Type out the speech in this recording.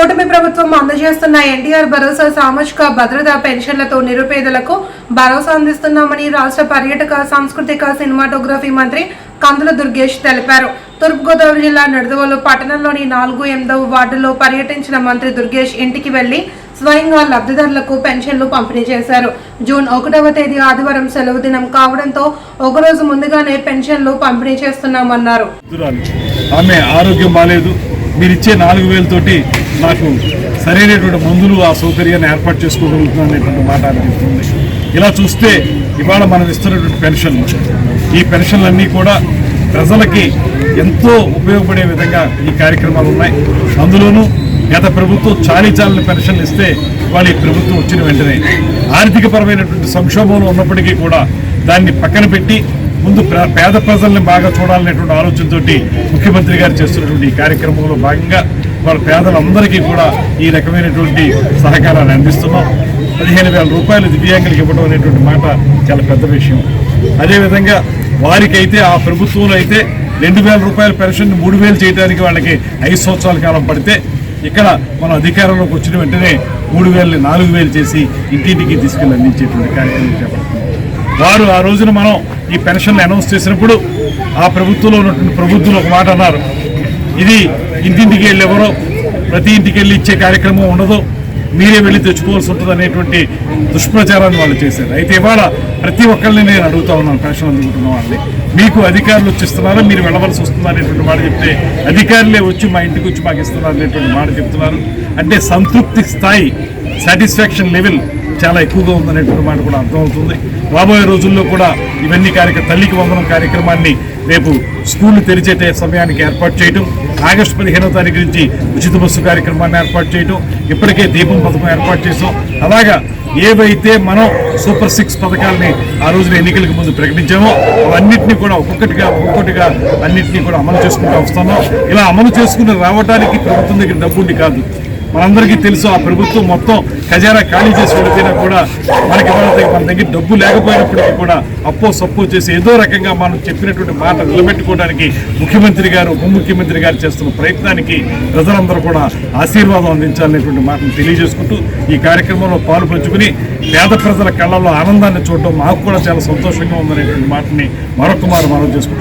కూటమి ప్రభుత్వం అందజేస్తున్న ఎన్టీఆర్ భరోసా సామాజిక భద్రత పెన్షన్లతో నిరుపేదలకు భరోసా అందిస్తున్నామని రాష్ట్ర పర్యాటక సాంస్కృతిక సినిమాటోగ్రఫీ మంత్రి కందుల దుర్గేష్ తెలిపారు. తూర్పుగోదావరి జిల్లా నిడదవోలు పట్టణంలోని నాలుగు ఎనిమిదవ వార్డులో పర్యటించిన మంత్రి దుర్గేష్ ఇంటికి వెళ్ళి స్వయంగా లబ్ధిదారులకు పెన్షన్లు పంపిణీ చేశారు. జూన్ ఒకటవ తేదీ ఆదివారం సెలవు దినం కావడంతో ఒకరోజు ముందుగానే పెన్షన్లు పంపిణీ చేస్తున్నామన్నారు. ఆమె ఆరోగ్యం బాగాలేదు మీరు ఇచ్చే నాలుగు వేలతోటి నాకు సరైనటువంటి మందులు ఆ సౌకర్యాన్ని ఏర్పాటు చేసుకోగలుగుతున్నాను అనేటువంటి మాట అనిపిస్తుంది ఇలా చూస్తే ఇవాళ మనం ఇస్తున్నటువంటి పెన్షన్లు ఈ పెన్షన్లన్నీ కూడా ప్రజలకి ఎంతో ఉపయోగపడే విధంగా ఈ కార్యక్రమాలు ఉన్నాయి. అందులోనూ గత ప్రభుత్వం చాలీ చాలని పెన్షన్లు ఇస్తే ఇవాళ ఈ ప్రభుత్వం వచ్చిన వెంటనే ఆర్థికపరమైనటువంటి సంక్షోభంలో ఉన్నప్పటికీ కూడా దాన్ని పక్కన పెట్టి ముందు పేద ప్రజల్ని బాగా చూడాలనేటువంటి ఆలోచనతోటి ముఖ్యమంత్రి గారు చేస్తున్నటువంటి ఈ కార్యక్రమంలో భాగంగా వాళ్ళ పేదలందరికీ కూడా ఈ రకమైనటువంటి సహకారాన్ని అందిస్తున్నాం. పదిహేను వేల రూపాయలు దివ్యాంగులకు ఇవ్వడం అనేటువంటి మాట చాలా పెద్ద విషయం. అదేవిధంగా వారికైతే ఆ ప్రభుత్వంలో అయితే రెండు వేల రూపాయల పెన్షన్ మూడు వేలు చేయడానికి వాళ్ళకి ఐదు సంవత్సరాల కాలం పడితే ఇక్కడ మన అధికారంలోకి వచ్చిన వెంటనే మూడు వేలని నాలుగు వేలు చేసి ఇంటింటికి తీసుకెళ్ళి అందించేటువంటి కార్యక్రమం చేపడుతున్నాం. వారు ఆ రోజున మనం ఈ పెన్షన్లు అనౌన్స్ చేసినప్పుడు ఆ ప్రభుత్వంలో ఉన్నటువంటి ప్రభుత్వం ఒక మాట అన్నారు. ఇది ఇంటింటికి వెళ్ళి ఎవరో ప్రతి ఇంటికి వెళ్ళి ఇచ్చే కార్యక్రమం ఉండదు. మీరే వెళ్ళి తెచ్చుకోవాల్సి ఉంటుంది అనేటువంటి దుష్ప్రచారాన్ని వాళ్ళు చేశారు. అయితే ఇవాళ ప్రతి ఒక్కరిని నేను అడుగుతా ఉన్నాను పెన్షన్ అందుకుంటున్న వాళ్ళని. మీకు అధికారులు వచ్చిస్తున్నారా మీరు వెళ్ళవలసి వస్తుందా అనేటువంటి మాట చెప్తే అధికారులే వచ్చి మా ఇంటికి వచ్చి మాకు ఇస్తున్నారు అనేటువంటి మాట చెప్తున్నారు. అంటే సంతృప్తి స్థాయి సాటిస్ఫాక్షన్ లెవెల్ చాలా ఎక్కువగా ఉందనేటువంటి మాట కూడా అర్థమవుతుంది. రాబోయే రోజుల్లో కూడా ఇవన్నీ కార్యక్రమ తల్లికి వందనం కార్యక్రమాన్ని రేపు స్కూళ్ళు తెరిచే సమయానికి ఏర్పాటు చేయడం ఆగస్టు పదిహేనో తారీఖు నుంచి ఉచిత బస్సు కార్యక్రమాన్ని ఏర్పాటు చేయడం ఇప్పటికే దీపం పథకం ఏర్పాటు చేసాం అలాగా ఏవైతే మనం సూపర్ సిక్స్ పథకాలని ఆ రోజున ఎన్నికలకు ముందు ప్రకటించామో అవన్నింటినీ కూడా ఒక్కొక్కటిగా ఒక్కొక్కటిగా అన్నింటినీ కూడా అమలు చేసుకుంటూ వస్తున్నాం. ఇలా అమలు చేసుకుని రావడానికి ప్రభుత్వం దగ్గర డబ్బుండి కాదు. మనందరికీ తెలుసు ఆ ప్రభుత్వం మొత్తం ఖజానా ఖాళీ చేసి కూడా మనకి ఇవాళ మన దగ్గర డబ్బు లేకపోయినప్పటికీ కూడా అప్పో సప్పో చేసి ఏదో రకంగా మనం చెప్పినటువంటి మాట నిలబెట్టుకోవడానికి ముఖ్యమంత్రి గారు ఉప ముఖ్యమంత్రి గారు చేస్తున్న ప్రయత్నానికి ప్రజలందరూ కూడా ఆశీర్వాదం అందించాలనేటువంటి మాటను తెలియజేసుకుంటూ ఈ కార్యక్రమంలో పాలు పంచుకుని పేద ప్రజల కళ్ళల్లో ఆనందాన్ని చూడడం మాకు కూడా చాలా సంతోషంగా ఉందనేటువంటి మాటని మరొక మారు మనం చేసుకుంటూ